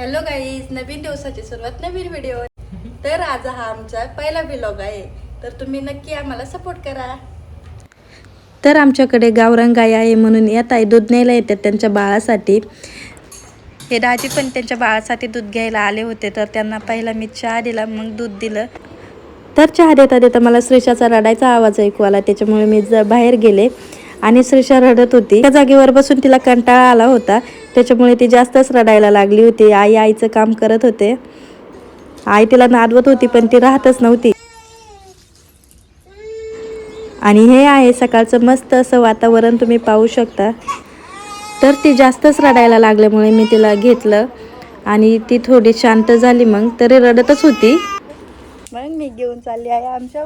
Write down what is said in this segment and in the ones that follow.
Hello guys नवीन दिवसाची सुरुवात नवीन video तर आज हा आमचा पहिला व्लॉग आहे. तर तुम्ही नक्की आम्हाला सपोर्ट करा. तर आमच्याकडे गावरान गाय आहे म्हणून या ताई दूध न्यायला येतात त्यांच्या बाळासाठी. हे दाजी पण त्यांच्या बाळासाठी दूध घ्यायला आले होते तर त्यांना पहिला मी चहा दिला मग दूध दिलं. तर चहा देता देता मला श्रीषाचा रडायचा आवाज ऐकू आला त्याच्यामुळे मी ज बाहेर गेले आणि श्रीषा रडत होती. त्या जागेवर बसून तिला कंटाळा आला होता. त्याच्यामुळे ती जास्तच रडायला लागली होती. आई आईचं काम करत होते. आई तिला नादवत होती पण ती राहतच नव्हती. आणि हे आहे सकाळचं मस्त असं वातावरण तुम्ही पाहू शकता. तर ती जास्तच रडायला लागल्यामुळे मी तिला घेतलं आणि ती थोडी शांत झाली मग. तरी रडतच होती. मग मी घेऊन चालली आहे आमच्या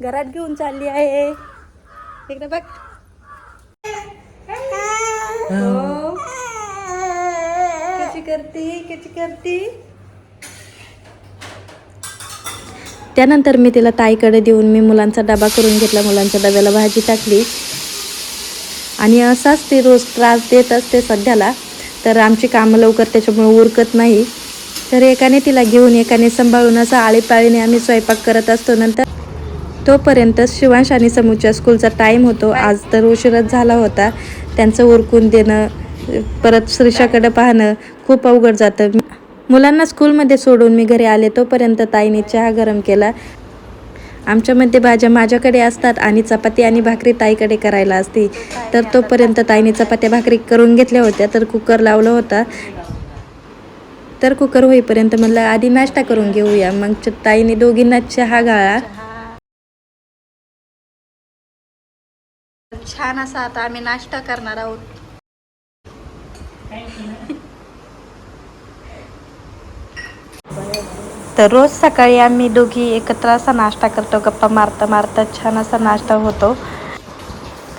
घरात घेऊन चालली आहे. इकडे बघ. हो. कशी कशी त्यानंतर मी तिला ताईकडे देऊन मी मुलांचा डबा करून घेतला. मुलांच्या डब्याला भाजी टाकली. आणि असाच ती रोज त्रास देत असते सध्याला. तर आमची कामं लवकर त्याच्यामुळे उरकत नाही. तर एकाने तिला घेऊन एकाने सांभाळून असं आळीपाळीने आम्ही स्वयंपाक करत असतो. नंतर तोपर्यंत शिवांश आणि समूच्या स्कूलचा टाईम होतो. आज तर उशीरच झाला होता. त्यांचं उरकून देणं परत श्रीषाकडे पाहणं खूप अवघड जातं. मुलांना स्कूलमध्ये सोडून मी घरी आले तोपर्यंत ताईने चहा गरम केला. आमच्यामध्ये भाज्या माझ्याकडे असतात आणि चपाती आणि भाकरी ताईकडे करायला असते. तर तोपर्यंत ताईने चपात्या भाकरी करून घेतल्या होत्या तर कुकर लावला होता. तर कुकर होईपर्यंत म्हणलं आधी नाश्ता करून घेऊया. मग च- ताईने दोघींना चहा गाळा. छान असा आता आम्ही नाश्ता करणार आहोत. तर रोज सकाळी आम्ही दोघी एकत्र असा नाश्ता करतो गप्पा मारता मारता छान असा नाश्ता होतो.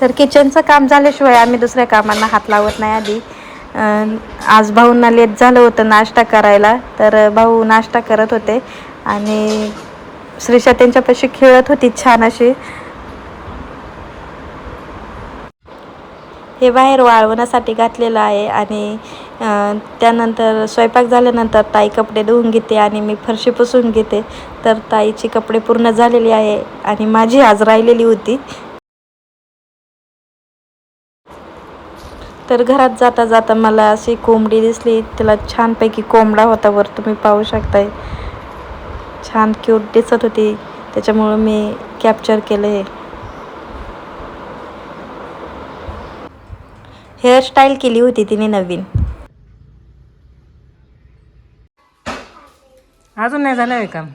तर किचनचं काम झाल्याशिवाय आम्ही दुसऱ्या कामांना हात लावत नाही आधी. आज भाऊंना लेट झालं होतं नाश्ता करायला तर भाऊ नाश्ता करत होते. आणि श्रीषा त्यांच्यापाशी खेळत होती छान अशी. हे बाहेर वाळवण्यासाठी घातलेलं आहे आणि त्यानंतर स्वयंपाक झाल्यानंतर ताई कपडे धुवून घेते आणि मी फरशी पुसून घेते. तर ताईची कपडे पूर्ण झालेली आहे आणि माझी आज राहिलेली होती. तर घरात जाता जाता मला अशी कोंबडी दिसली. तिला छानपैकी कोंबडा होता वर तुम्ही पाहू शकताय. छान क्यूट दिसत होती. त्याच्यामुळं मी कॅप्चर केलं हे. हेअरस्टाईल केली होती तिने नवीन. अजून नाही झालं आहे काम?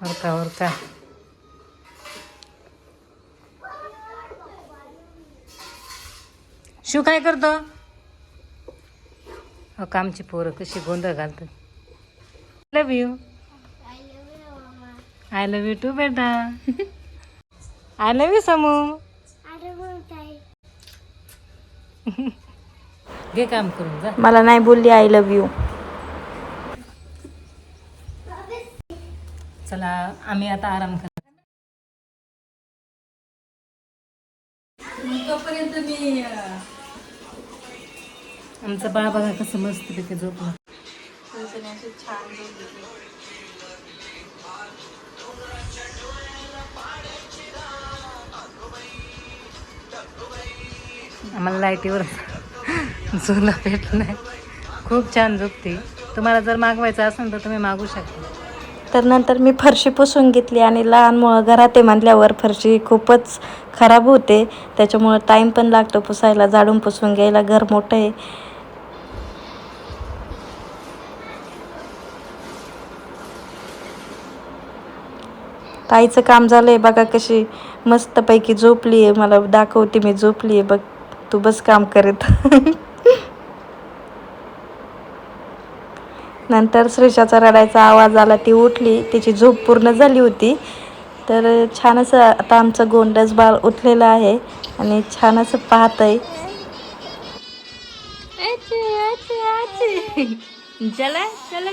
वरका वरका. शिव काय करतो? अ कामची पोरं कशी गोंधळ घालतात. Love you I love you too बेटा आय लव यू समू घे काम करून जा. मला नाही बोलली आय लव्ह यू चला आम्ही आता आराम कर. तोपर्यंत मी आमचं बाळ बघा कसं मस्त पैकी झोपलं. छान आम्हाला लाईटीवर झोला भेट नाही. खूप छान झोपते. तुम्हाला जर मागवायचं असेल तर तुम्ही मागू शकता. तर नंतर मी फरशी पुसून घेतली आणि लहान मुलं घरात आहे म्हणल्यावर फरशी खूपच खराब होते. त्याच्यामुळं टाईम पण लागतो पुसायला झाडून पुसून घ्यायला. घर मोठं आहे. ताईचं काम झालंय बघा कशी मस्तपैकी झोपली आहे मला दाखवते मी झोपली आहे बघ तू बस काम करत. नंतर श्रीषाचा रडायचा आवाज आला ती उठली. तिची झोप पूर्ण झाली होती. तर छान असं आता आमचं गोंडस बाळ उठलेलं आहे आणि छान असं पाहत आहे चला चला.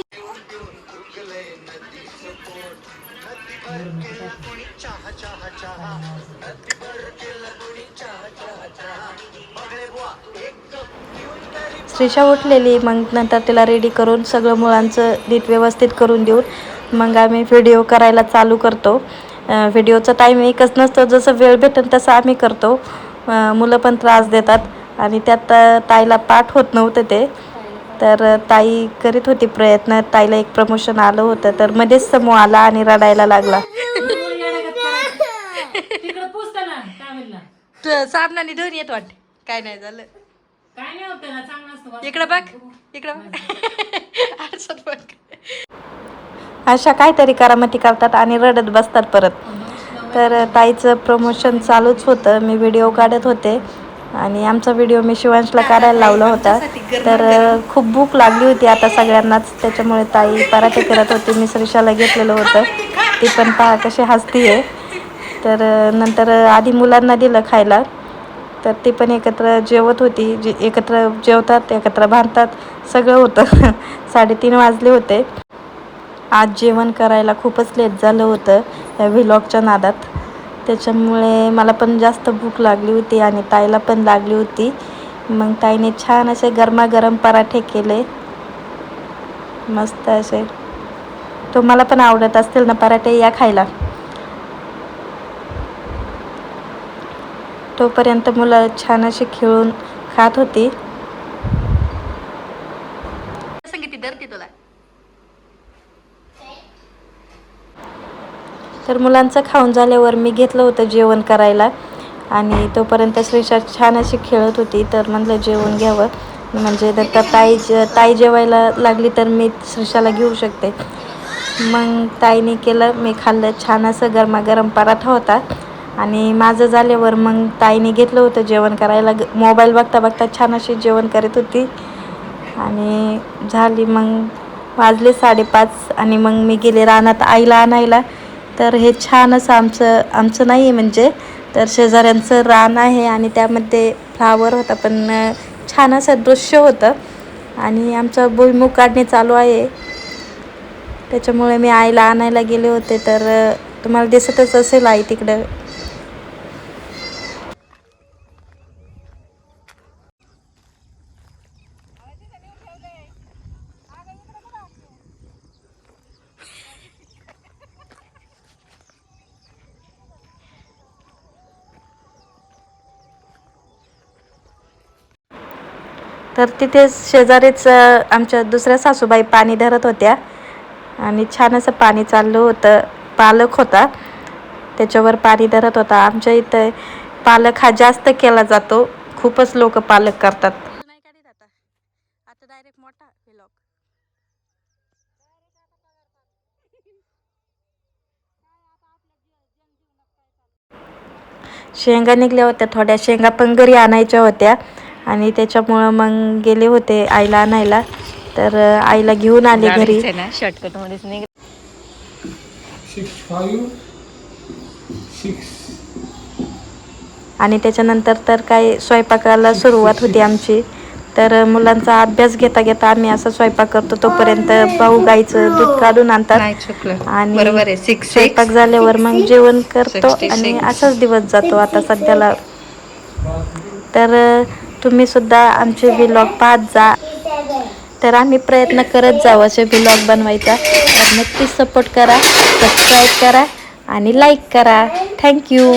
श्रीषा उठलेली. मग नंतर तिला रेडी करून सगळं मुलांचं नीट व्यवस्थित करून देऊन मग आम्ही व्हिडिओ करायला चालू करतो. व्हिडिओचा टाईम एकच नसतो. जसं वेळ भेटेल तसं आम्ही करतो. मुलं पण त्रास देतात. आणि त्यात ताईला पाठ होत नव्हतं ते. तर ताई करीत होती प्रयत्न. ताईला एक प्रमोशन आलं होतं. तर मध्येच समूह आला आणि रडायला लागला. तिकडं पुसतं ना काय म्हणला? साबणाने धुवून येत वाटते. काय नाही झालं. काय नाही होतं ना चांगलं असतं इकडं बघ इकडं बघ. आरशात बघ. अशा काहीतरी करामती करतात आणि रडत बसतात परत. तर ताईचं प्रमोशन चालूच होतं. मी व्हिडिओ काढत होते. आणि आमचा व्हिडिओ मी शिवांशला काढायला लावला होता. तर खूप भूक लागली होती आता सगळ्यांनाच. त्याच्यामुळे ताई पराठे करत होती. मी श्रीषाला घेतलेलं होतं. ती पण पहा कशी हसतीये. तर नंतर आधी मुलांना दिलं खायला. तर ती पण एकत्र जेवत होती जे एकत्र जेवतात एकत्र बांधतात सगळं होतं. साडेतीन वाजले होते. आज जेवण करायला खूपच लेट झालं होतं या व्हिलॉगच्या नादात. त्याच्यामुळे मला पण जास्त भूक लागली होती आणि ताईला पण लागली होती. मग ताईने छान असे गरमागरम पराठे केले. मस्त असे. तुम्हाला पण आवडत असतील ना पराठे या खायला. तोपर्यंत मुलं छान अशी खेळून खात होती. तर मुलांचं खाऊन झाल्यावर मी घेतलं होतं जेवण करायला आणि तोपर्यंत श्रीषा छान अशी खेळत होती. तर म्हटलं जेवण घ्यावं. म्हणजे नंतर ताई जे ताई जेवायला लागली तर मी श्रीषाला घेऊ शकते. मग ताईने केलं. मी खाल्लं. छान असं गरमागरम पराठा होता. आणि माझं झाल्यावर मग ताईने घेतलं होतं जेवण करायला. ग मोबाईल बघता बघता छान अशी जेवण करत होती. आणि झाली मग वाजले साडेपाच आणि मग मी गेले रानात आईला आणायला. तर हे छान असं आमचं आमचं नाही आहे म्हणजे. तर शेजाऱ्यांचं रान आहे आणि त्यामध्ये फ्लावर होता पण छान असं दृश्य होतं. आणि आमचं भुईमुग काढणे चालू आहे. त्याच्यामुळे मी आईला आणायला गेले होते. तर तुम्हाला दिसतच असेल आई तिकडं. तर तिथे शेजारीच आमच्या दुसऱ्या सासूबाई पाणी धरत होत्या. आणि छान असं पाणी चाललं होतं. पालक होता. त्याच्यावर पाणी धरत होता. आमच्या इथं पालक हा जास्त केला जातो. खूपच लोक पालक करतात. शेंगा निघल्या होत्या. थोड्या शेंगा पण घरी आणायच्या होत्या. आणि त्याच्यामुळं मग गेले होते आईला आणायला. तर आईला घेऊन आले घरी. शॉर्टकट मध्येच आणि त्याच्यानंतर तर काय स्वयंपाकाला सुरुवात होती आमची. तर मुलांचा अभ्यास घेता घेता आम्ही असा स्वयंपाक करतो. तोपर्यंत भाऊ गाईचं दूध काढून आणतात. आणि बरोबर आहे. सिक्स स्वयंपाक झाल्यावर मग जेवण करतो 66. आणि असाच दिवस जातो आता सध्याला. तर तुम्हीसुद्धा तुम्ही सुद्धा आमचे व्लॉग पाहत जा. तर आम्ही प्रयत्न करत जाऊ असे व्लॉग बनवायचा. तर नक्कीच सपोर्ट करा सबस्क्राईब करा आणि लाईक करा. थँक्यू